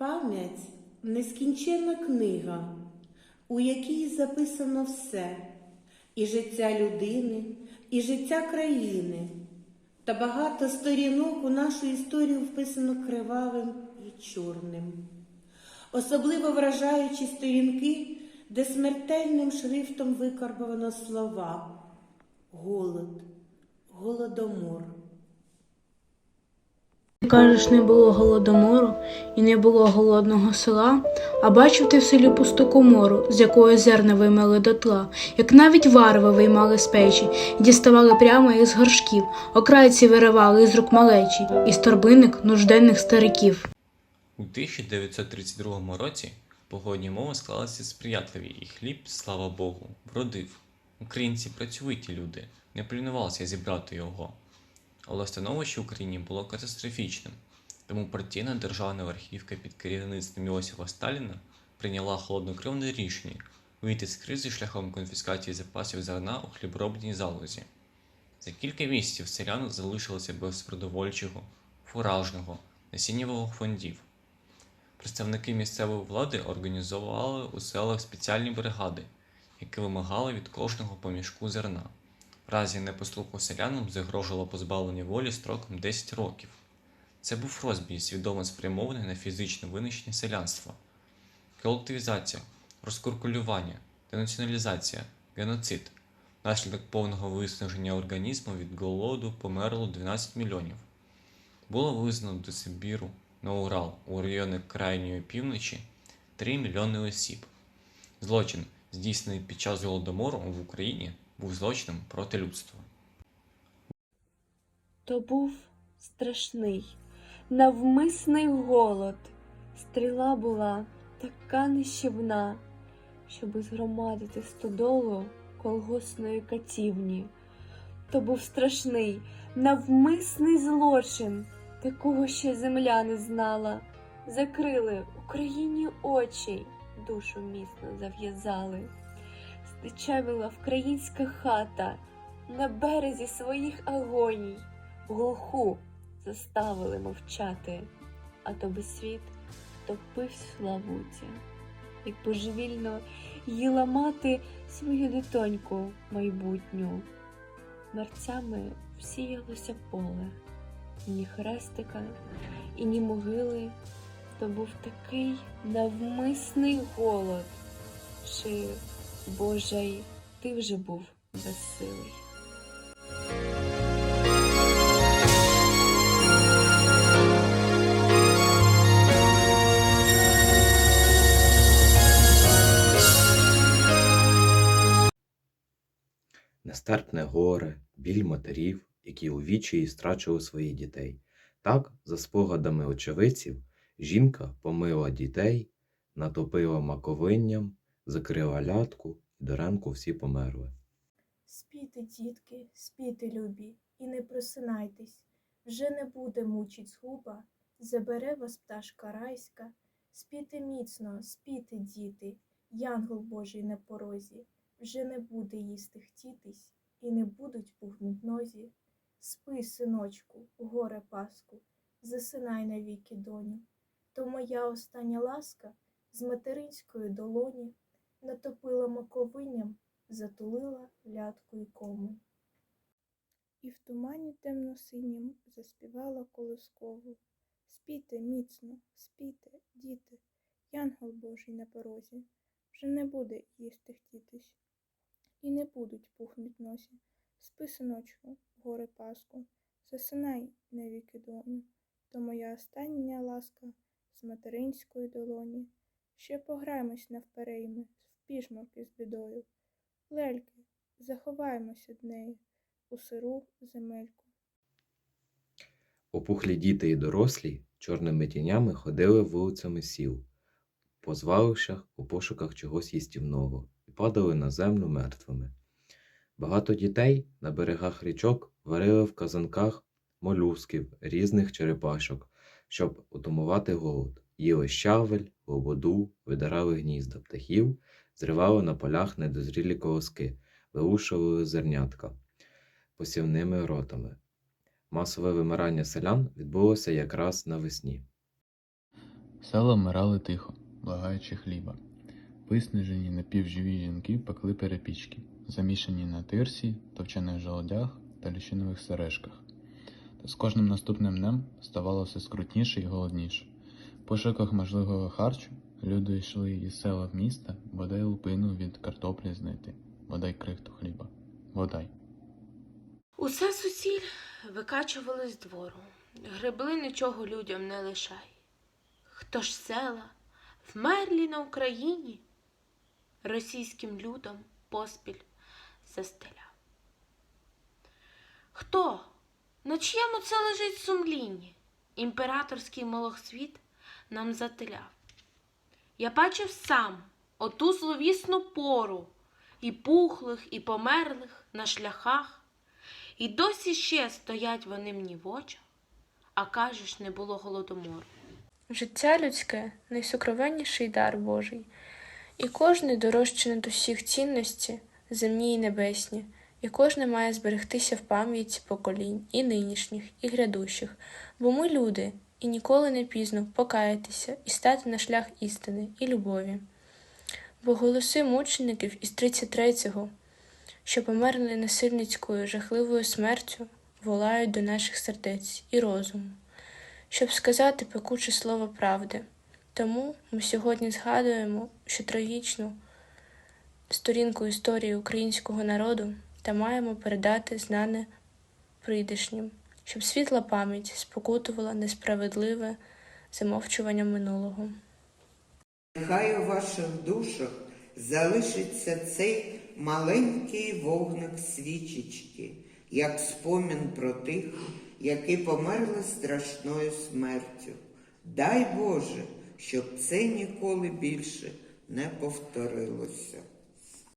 Пам'ять нескінченна книга, у якій записано все, і життя людини, і життя країни. Та багато сторінок у нашу історію вписано кривавим і чорним. Особливо вражаючі сторінки, де смертельним шрифтом викарбовано слова голод, голодомор. Кажеш, не було голодомору і не було голодного села, а бачив ти в селі пусту комору, з якої зерна виймали дотла, як навіть варви виймали з печі діставали прямо із горшків, окрайці виривали із рук малечі, із торбинник нужденних стариків. У 1932 році погодні умови склалися сприятливі, і хліб, слава Богу, вродив. Українці працьовиті люди, не плінувалися зібрати його. Але становище в Україні було катастрофічним, тому партійна державна верхівка під керівництвом Йосифа Сталіна прийняла холоднокровне рішення вийти з кризи шляхом конфіскації запасів зерна у хліборобній залозі. За кілька місяців селян залишилося без продовольчого, фуражного, насіннєвого фондів. Представники місцевої влади організували у селах спеціальні бригади, які вимагали від кожного по мішку зерна. В разі непослуху селянам загрожувало позбавлення волі строком 10 років. Це був розбій, свідомо спрямований на фізичне винищення селянства, колективізація, розкуркулювання, денаціоналізація, геноцид. Внаслідок повного виснаження організму від голоду померло 12 мільйонів. Було визнано до Сибіру на Урал у райони крайньої півночі 3 мільйони осіб. Злочин, здійснений під час голодомору в Україні, був злочином проти людства. То був страшний, навмисний голод. Стріла була така нищівна, щоби згромадити стодолу колгосної катівні. То був страшний, навмисний злочин, такого ще земля не знала. Закрили Україні очі, душу міцно зав'язали. Здичавіла українська хата на березі своїх агоній, глуху заставили мовчати, а то би світ топився в лавуті, як божевільно їла мати свою дитоньку майбутню. Мерцями всіялося поле, ні хрестика, і ні могили. То був такий навмисний голод, чи, Божий, ти вже був безсилий. Нестерпне горе, біль матерів, які у вічії страчили своїх дітей. Так, за спогадами очевидців, жінка помила дітей, натопила маковинням, закрила лятку, і до ранку всі померли. Спійте, дітки, спійте, любі, і не просинайтесь, вже не буде мучить згуба, забере вас пташка райська. Спійте міцно, спійте, діти, янгол Божий на порозі, вже не буде їсти хтітись, і не будуть пухнуть нозі. Спи, синочку, горе паску, засинай навіки, доню. То моя остання ласка з материнської долоні натопила маковинням затулила лятку й кому. І в тумані темно-синім заспівала колискову. Спійте міцно, спійте, діти, янгол Божий на порозі, вже не буде їсти хтітись, і не будуть пухнуть носі. Спи, синочку, горе паску, засинай навіки доню, то моя остання ласка з материнської долоні. Ще пограємось навперейми, в пішмарки з бідою. Лельки, заховаємось від неї у сиру земельку. Опухлі діти і дорослі чорними тінями ходили вулицями сіл, по звалищах у пошуках чогось їстівного і падали на землю мертвими. Багато дітей на берегах річок варили в казанках молюсків, різних черепашок, щоб утамувати голод. Їли щавель, лободу, видирали гнізда птахів, зривали на полях недозрілі колоски, вилушували зернятка посівними ротами. Масове вимирання селян відбулося якраз навесні. Села вмирали тихо, благаючи хліба. Виснажені напівживі жінки пекли перепічки, замішані на тирсі, товчених жолодях та ліщинових сережках. Та з кожним наступним днем ставало все скрутніше і голодніше. Пошуках можливого харчу люди йшли із села в міста, бодай лупину від картоплі знайти, бодай крихту хліба. Бодай. Усе сусіль викачували з двору, гребли нічого людям не лишай. Хто ж села вмерлі на Україні, російським людом поспіль застеляв. Хто? На чиєму це лежить сумлінні? Імператорський молохсвіт нам зателяв. Я бачив сам оту зловісну пору і пухлих, і померлих на шляхах. І досі ще стоять вони мені в очах, а кажеш, не було голодомору. Життя людське найсокровенніший дар Божий, і кожне дорожче над усіх цінності, земні й небесні, і кожне має зберегтися в пам'яті поколінь і нинішніх, і грядущих, бо ми люди, і ніколи не пізно покаятися і стати на шлях істини і любові. Бо голоси мучеників із 33-го, що померли насильницькою жахливою смертю, волають до наших сердець і розуму щоб сказати пекуче слово правди. Тому ми сьогодні згадуємо, що трагічну сторінку історії українського народу та маємо передати знане прийдешнім, щоб світла пам'ять спокутувала несправедливе замовчування минулого. Нехай у ваших душах залишиться цей маленький вогник свічечки, як спомін про тих, які померли страшною смертю. Дай Боже, щоб це ніколи більше не повторилося.